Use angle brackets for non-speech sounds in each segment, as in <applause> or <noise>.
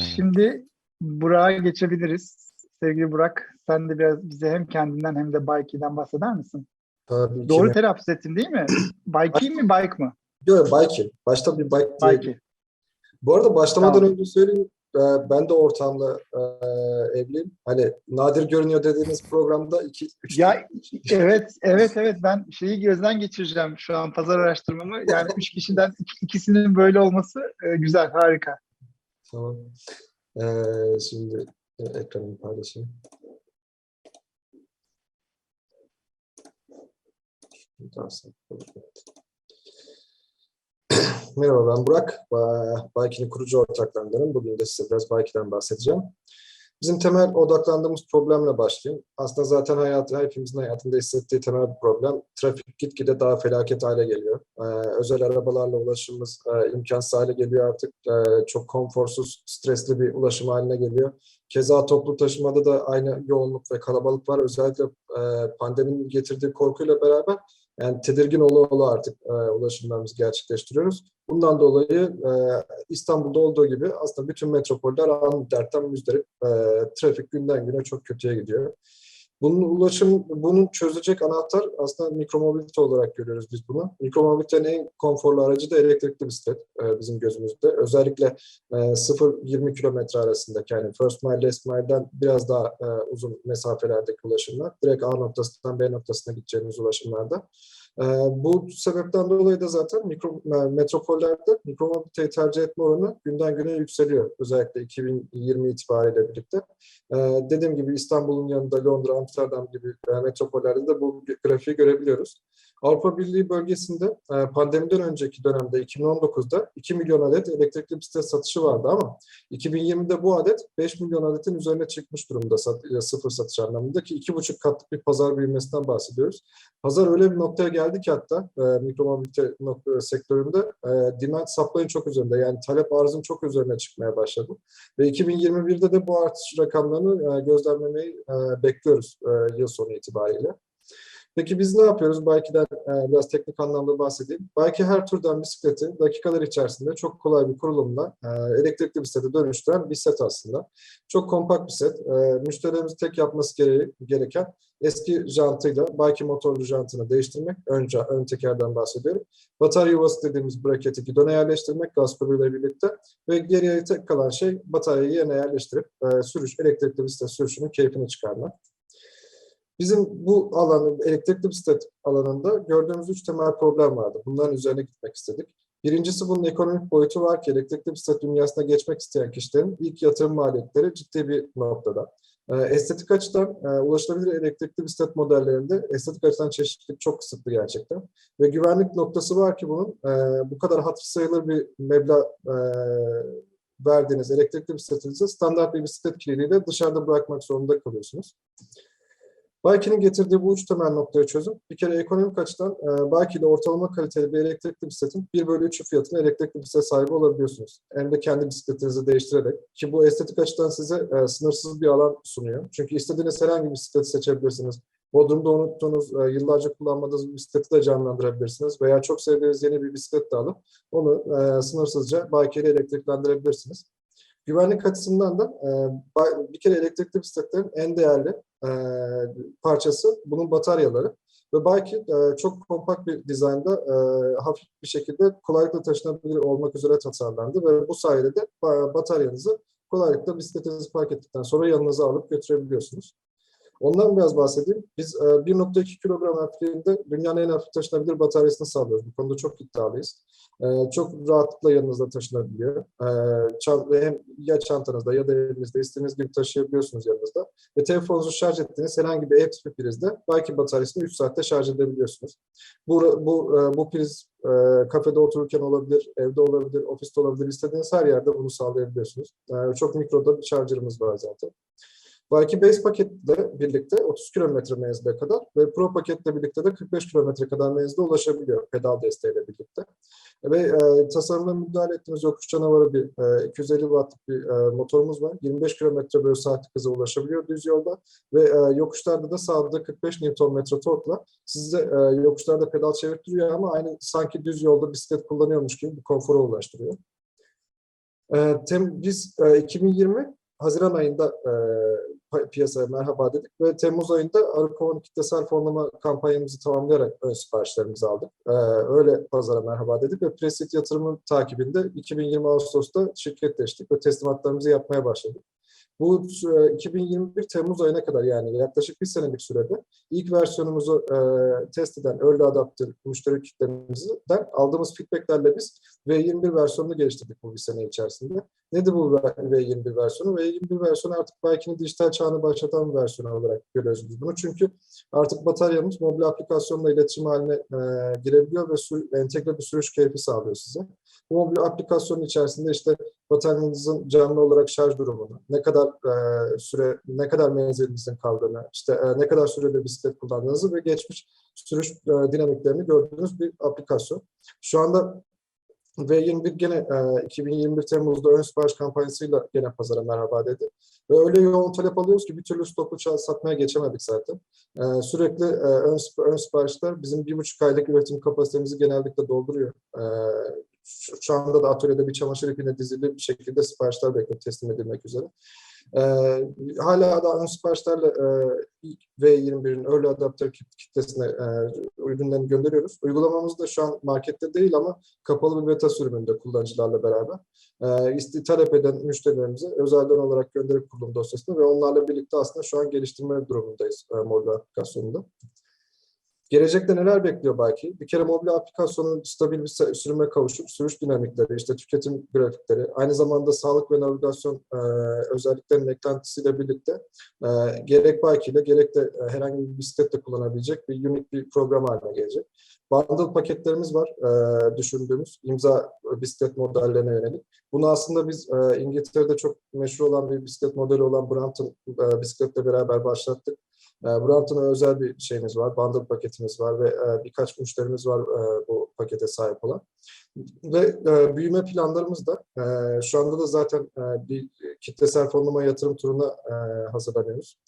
Şimdi Burak'a geçebiliriz. Sevgili Burak, sen de biraz bize hem kendinden hem de Bike'den bahseder misin? Tabii Doğru ki. telaffuz ettin değil mi? Bike mi, bike mı? Yok, bike. Başta bir bike diye. Bike. Bu arada başlamadan Tamam. önce söyleyeyim. e, Ben de ortamla e, evliyim. Hani nadir görünüyor dediğiniz programda iki, üç Ya evet, evet, evet. Ben şeyi gözden geçireceğim şu an pazar araştırmamı. Yani üç kişiden iki- ikisinin böyle olması e, güzel, harika. Tamam. E, şimdi e, ekranımı paylaşayım. <clears throat> Merhaba ben Burak. Ba- Bike'nin kurucu ortaklarındanım. Bugün de size biraz Bike'den bahsedeceğim. Bizim temel odaklandığımız problemle başlayayım. Aslında zaten hayatı, hepimizin hayatında hissettiği temel bir problem. Trafik gitgide daha felaket hale geliyor. Ee, özel arabalarla ulaşımımız e, imkansız hale geliyor artık. Ee, çok konforsuz, stresli bir ulaşım haline geliyor. Keza toplu taşımada da aynı yoğunluk ve kalabalık var. Özellikle e, pandeminin getirdiği korkuyla beraber yani tedirgin ola ola artık e, ulaşımlarımızı gerçekleştiriyoruz. Bundan dolayı e, İstanbul'da olduğu gibi aslında bütün metropoller aynı dertten müzdarip. E, trafik günden güne çok kötüye gidiyor. Bunun ulaşım, bunun çözecek anahtar aslında mikromobilite olarak görüyoruz biz bunu. Mikromobilitenin en konforlu aracı da elektrikli bisiklet e, bizim gözümüzde. Özellikle e, 0-20 kilometre arasındaki yani first mile, last mile'den biraz daha e, uzun mesafelerdeki ulaşımlar. Direkt A noktasından B noktasına gideceğimiz ulaşımlarda. Ee, bu sebepten dolayı da zaten mikro, e, metropollerde mikromobiliteyi tercih etme oranı günden güne yükseliyor. Özellikle 2020 itibariyle birlikte. Ee, dediğim gibi İstanbul'un yanında Londra, Amsterdam gibi e, metropollerde de bu grafiği görebiliyoruz. Avrupa Birliği bölgesinde e, pandemiden önceki dönemde 2019'da 2 milyon adet elektrikli bisiklet satışı vardı ama 2020'de bu adet 5 milyon adetin üzerine çıkmış durumda e, sıfır satış anlamında ki 2,5 katlık bir pazar büyümesinden bahsediyoruz. Pazar öyle bir noktaya geldi ki hatta e, mikromobilite nokta, sektöründe e, demand supply'ın çok üzerinde yani talep arzın çok üzerine çıkmaya başladı. Ve 2021'de de bu artış rakamlarını e, gözlemlemeyi e, bekliyoruz e, yıl sonu itibariyle. Peki biz ne yapıyoruz? Bike'den e, biraz teknik anlamda bahsedeyim. Bike her türden bisikleti dakikalar içerisinde çok kolay bir kurulumla e, elektrikli bisiklete dönüştüren bir set aslında. Çok kompakt bir set. E, müşterilerimiz tek yapması gere- gereken eski jantıyla Bike motorlu jantını değiştirmek. Önce ön tekerden bahsediyorum. Batarya yuvası dediğimiz braketi gidona yerleştirmek gaz koluyla birlikte ve geriye tek kalan şey bataryayı yerine yerleştirip e, sürüş, elektrikli bisiklet sürüşünün keyfini çıkarmak. Bizim bu alanın, elektrikli bisiklet alanında gördüğümüz üç temel problem vardı. Bunların üzerine gitmek istedik. Birincisi bunun ekonomik boyutu var ki elektrikli bisiklet dünyasına geçmek isteyen kişilerin ilk yatırım maliyetleri ciddi bir noktada. Ee, estetik açıdan e, ulaşılabilir elektrikli bisiklet modellerinde estetik açıdan çeşitlilik çok kısıtlı gerçekten. Ve güvenlik noktası var ki bunun e, bu kadar hatır sayılır bir meblağ e, verdiğiniz elektrikli bisikletinizi standart bir bisiklet kilidиyle dışarıda bırakmak zorunda kalıyorsunuz. Bike'nin getirdiği bu üç temel noktaya çözüm. Bir kere ekonomik açıdan e, Bike ile ortalama kaliteli bir elektrikli bisikletin 1 bölü 3'ü fiyatına elektrikli bisiklet sahibi olabiliyorsunuz. Hem de kendi bisikletinizi değiştirerek. Ki bu estetik açıdan size e, sınırsız bir alan sunuyor. Çünkü istediğiniz herhangi bir bisikleti seçebilirsiniz. Bodrum'da unuttuğunuz, e, yıllarca kullanmadığınız bir bisikleti de canlandırabilirsiniz. Veya çok sevdiğiniz yeni bir bisiklet de alıp onu e, sınırsızca Bike ile elektriklendirebilirsiniz. Güvenlik açısından da e, bir kere elektrikli bisikletlerin en değerli e, parçası bunun bataryaları. Ve belki e, çok kompakt bir dizaynda e, hafif bir şekilde kolaylıkla taşınabilir olmak üzere tasarlandı ve bu sayede de ba- bataryanızı kolaylıkla bisikletinizi park ettikten sonra yanınıza alıp götürebiliyorsunuz. Ondan biraz bahsedeyim. Biz e, 1.2 kilogram hafifliğinde dünyanın en hafif taşınabilir bataryasını sağlıyoruz. Bu konuda çok iddialıyız. E, çok rahatlıkla yanınızda taşınabiliyor. E, hem ya çantanızda ya da elinizde istediğiniz gibi taşıyabiliyorsunuz yanınızda. Ve telefonunuzu şarj ettiğiniz herhangi bir ev tipi prizde belki bataryasını 3 saatte şarj edebiliyorsunuz. Bu, bu, e, bu priz e, kafede otururken olabilir, evde olabilir, ofiste olabilir. İstediğiniz her yerde bunu sağlayabiliyorsunuz. E, çok mikroda bir şarjırımız var zaten. Belki Base paketle birlikte 30 kilometre menzile kadar ve Pro paketle birlikte de 45 kilometre kadar menzile ulaşabiliyor pedal desteğiyle birlikte. Ve e, tasarımda müdahale ettiğimiz yokuş canavarı bir e, 250 wattlık bir e, motorumuz var. 25 kilometre bölü saatlik hıza ulaşabiliyor düz yolda ve e, yokuşlarda da sağladığı 45 Nm torkla sizi e, yokuşlarda pedal çevirtiriyor ama aynı sanki düz yolda bisiklet kullanıyormuş gibi bir konfora ulaştırıyor. Ee, tem, biz e, 2020 Haziran ayında e, piyasaya merhaba dedik ve Temmuz ayında Arıkovan kitlesel fonlama kampanyamızı tamamlayarak ön siparişlerimizi aldık. Ee, öyle pazara merhaba dedik ve Presit yatırımın takibinde 2020 Ağustos'ta şirketleştik ve teslimatlarımızı yapmaya başladık. Bu e, 2021 Temmuz ayına kadar yani yaklaşık bir senelik sürede ilk versiyonumuzu e, test eden early adapter müşteri kitlemizden aldığımız feedbacklerle biz V21 versiyonunu geliştirdik bu bir sene içerisinde. Nedir bu V21 versiyonu? V21 versiyonu artık belki dijital çağını başlatan bir versiyon olarak görüyoruz biz bunu. Çünkü artık bataryamız mobil aplikasyonla iletişim haline e, girebiliyor ve entegre bir sürüş keyfi sağlıyor size. Mobil aplikasyonun içerisinde işte bataryanızın canlı olarak şarj durumunu, ne kadar e, süre, ne kadar menzilinizin kaldığını, işte e, ne kadar sürede bisiklet kullandığınızı ve geçmiş sürüş e, dinamiklerini gördüğünüz bir aplikasyon. Şu anda V21 gene e, 2021 Temmuz'da ön sipariş kampanyasıyla gene pazara merhaba dedi. Ve öyle yoğun talep alıyoruz ki bir türlü stoklu çağ satmaya geçemedik zaten. E, sürekli e, ön, ön siparişler bizim bir buçuk aylık üretim kapasitemizi genellikle dolduruyor. E, şu, şu anda da atölyede bir çamaşır ipine dizili bir şekilde siparişler bekliyor teslim edilmek üzere. E, hala da ön siparişlerle e, ilk V21'in early adapter kit- kitlesine e, ürünlerini gönderiyoruz. Uygulamamız da şu an markette değil ama kapalı bir beta sürümünde kullanıcılarla beraber e, iste talep eden müşterilerimize özelden olarak gönderip kurulum dosyasını ve onlarla birlikte aslında şu an geliştirme durumundayız e, mobil aplikasyonunda. Gelecekte neler bekliyor belki? Bir kere mobil aplikasyonun stabil bir sürüme kavuşup sürüş dinamikleri, işte tüketim grafikleri, aynı zamanda sağlık ve navigasyon e, özelliklerinin eklentisiyle birlikte e, gerek bike ile gerek de e, herhangi bir bisikletle kullanabilecek bir unik bir program haline gelecek. Bundle paketlerimiz var e, düşündüğümüz imza bisiklet modellerine yönelik. Bunu aslında biz e, İngiltere'de çok meşhur olan bir bisiklet modeli olan Brampton e, bisikletle beraber başlattık. E, Brampton'a özel bir şeyimiz var, bundle paketimiz var ve e, birkaç müşterimiz var e, bu pakete sahip olan. Ve e, büyüme planlarımız da şu anda da zaten bir kitlesel fonlama yatırım turuna hazırlanıyoruz.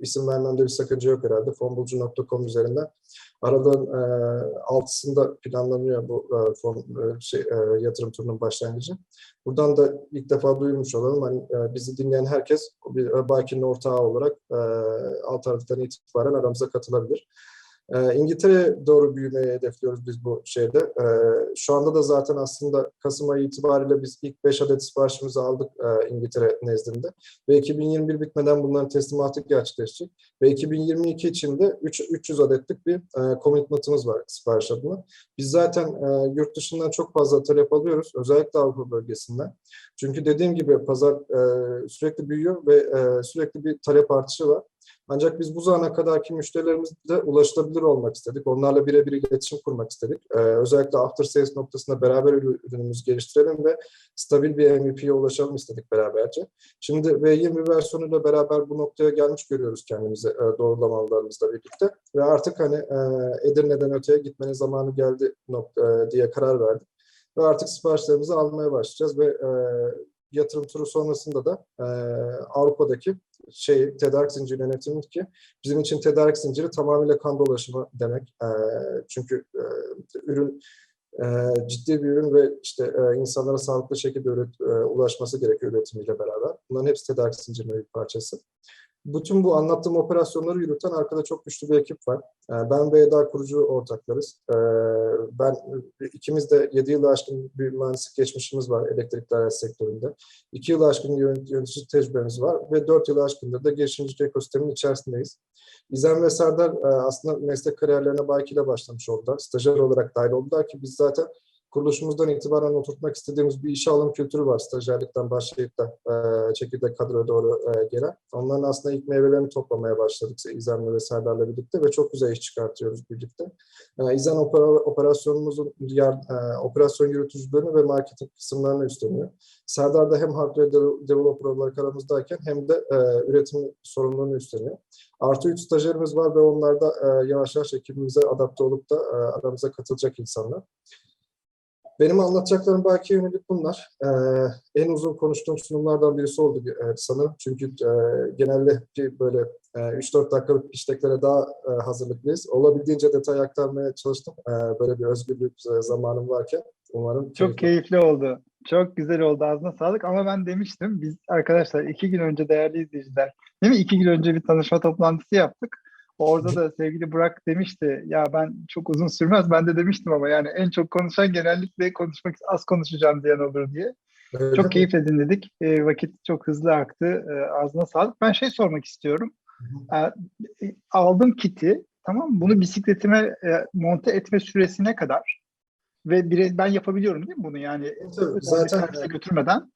İsim vermemde bir sakınca yok herhalde. Fonbulcu.com üzerinden Aralığın e, 6'sında planlanıyor bu e, fon, e, şey, e, yatırım turunun başlangıcı. Buradan da ilk defa duyurmuş olalım. Hani, e, bizi dinleyen herkes bir e, Baki'nin ortağı olarak e, alt taraftan itibaren aramıza katılabilir. E, İngiltere'ye doğru büyümeyi hedefliyoruz biz bu şeyde. E, şu anda da zaten aslında Kasım ayı itibariyle biz ilk 5 adet siparişimizi aldık e, İngiltere nezdinde. Ve 2021 bitmeden bunların teslimatı gerçekleşecek. Ve 2022 için de 3, 300 adetlik bir e, commitment'ımız var sipariş adına. Biz zaten e, yurt dışından çok fazla talep alıyoruz. Özellikle Avrupa bölgesinden. Çünkü dediğim gibi pazar e, sürekli büyüyor ve e, sürekli bir talep artışı var. Ancak biz bu zamana kadarki müşterilerimizle ulaşılabilir olmak istedik. Onlarla birebir iletişim kurmak istedik. Ee, özellikle after sales noktasında beraber ürü- ürünümüzü geliştirelim ve stabil bir MVP'ye ulaşalım istedik beraberce. Şimdi V20 versiyonuyla beraber bu noktaya gelmiş görüyoruz kendimizi e, doğrulamalarımızla birlikte. Ve artık hani e, Edirne'den öteye gitmenin zamanı geldi nokta, e, diye karar verdik. Ve artık siparişlerimizi almaya başlayacağız ve e, yatırım turu sonrasında da e, Avrupa'daki şey tedarik zinciri yönetimi ki bizim için tedarik zinciri tamamıyla kan dolaşımı demek. E, çünkü e, ürün e, ciddi bir ürün ve işte e, insanlara sağlıklı şekilde üret, e, ulaşması gerekiyor üretimiyle beraber. Bunların hepsi tedarik zincirinin bir parçası. Bütün bu anlattığım operasyonları yürüten arkada çok güçlü bir ekip var. E, Ben ve Eda kurucu ortaklarız. E, Ben ikimiz de 7 yılı aşkın bir mühendislik geçmişimiz var elektrikli araç sektöründe. 2 yılı aşkın yönet- yönetici tecrübemiz var ve 4 yılı aşkındır da girişimcilik ekosistemin içerisindeyiz. İzem ve Serdar e, aslında meslek kariyerlerine Baki ile başlamış oldular. Stajyer olarak dahil oldular ki biz zaten kuruluşumuzdan itibaren oturtmak istediğimiz bir işe alım kültürü var. Stajyerlikten başlayıp da e, çekirdek kadroya doğru e, gelen. Onların aslında ilk meyvelerini toplamaya başladık İzem'le ve Serdar'la birlikte ve çok güzel iş çıkartıyoruz birlikte. E, İzem opera- operasyonumuzun yar, e, operasyon yürütücülüğünü ve marketing kısımlarını üstleniyor. Serdar da hem hardware de- developer olarak aramızdayken hem de e, üretim sorumluluğunu üstleniyor. Artı 3 stajyerimiz var ve onlar da e, yavaş yavaş ekibimize adapte olup da e, aramıza katılacak insanlar. Benim anlatacaklarım belki yönelik bunlar. Ee, en uzun konuştuğum sunumlardan birisi oldu e, sanırım. Çünkü e, genelde böyle e, 3-4 dakikalık işleklere daha e, hazırlıklıyız. Olabildiğince detay aktarmaya çalıştım. E, böyle bir özgürlük e, zamanım varken. Umarım Çok keyifli oldu. Çok güzel oldu. Ağzına sağlık. Ama ben demiştim biz arkadaşlar iki gün önce değerli izleyiciler değil mi? İki gün önce bir tanışma toplantısı yaptık. Orada da sevgili Burak demişti ya ben çok uzun sürmez. Ben de demiştim ama yani en çok konuşan genellikle konuşmak az konuşacağım diyen olur diye. Öyle Çok mi? keyifle dinledik. E, vakit çok hızlı aktı. E, ağzına sağlık. Ben şey sormak istiyorum. E, aldım kiti. Tamam mı? Bunu bisikletime e, monte etme süresine kadar ve bire, ben yapabiliyorum değil mi bunu yani Tabii, zaten- servise götürmeden?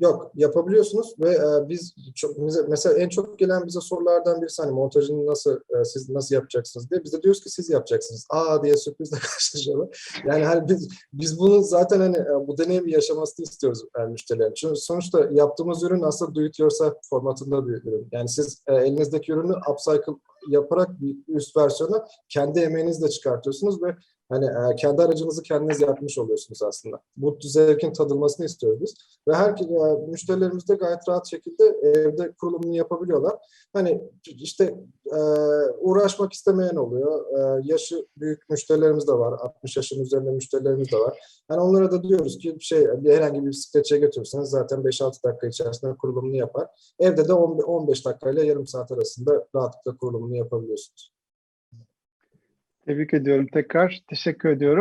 Yok yapabiliyorsunuz ve e, biz çok, bize- mesela en çok gelen bize sorulardan birisi hani montajını nasıl e, siz nasıl yapacaksınız diye biz de diyoruz ki siz yapacaksınız. Aa diye sürprizle <laughs> karşılaşıyorlar. Yani hani biz biz bunu zaten hani e, bu deneyimi yaşamasını istiyoruz e, müşterilerin. Çünkü sonuçta yaptığımız ürün aslında do it yourself formatında bir ürün. Yani siz e, elinizdeki ürünü upcycle yaparak bir üst versiyonu kendi emeğinizle çıkartıyorsunuz ve hani e, kendi aracınızı kendiniz yapmış oluyorsunuz aslında. Bu zevkin tadılmasını istiyoruz biz. Ve her e, müşterilerimiz de gayet rahat şekilde evde kurulumunu yapabiliyorlar. Hani işte e, uğraşmak istemeyen oluyor. E, yaşı büyük müşterilerimiz de var. 60 yaşın üzerinde müşterilerimiz de var. Yani onlara da diyoruz ki şey herhangi bir bisikletçiye götürürseniz zaten 5-6 dakika içerisinde kurulumunu yapar. Evde de 10 15 dakikayla yarım saat arasında rahatlıkla kurulumunu yapabiliyorsunuz. Tebrik ediyorum tekrar. Teşekkür ediyorum.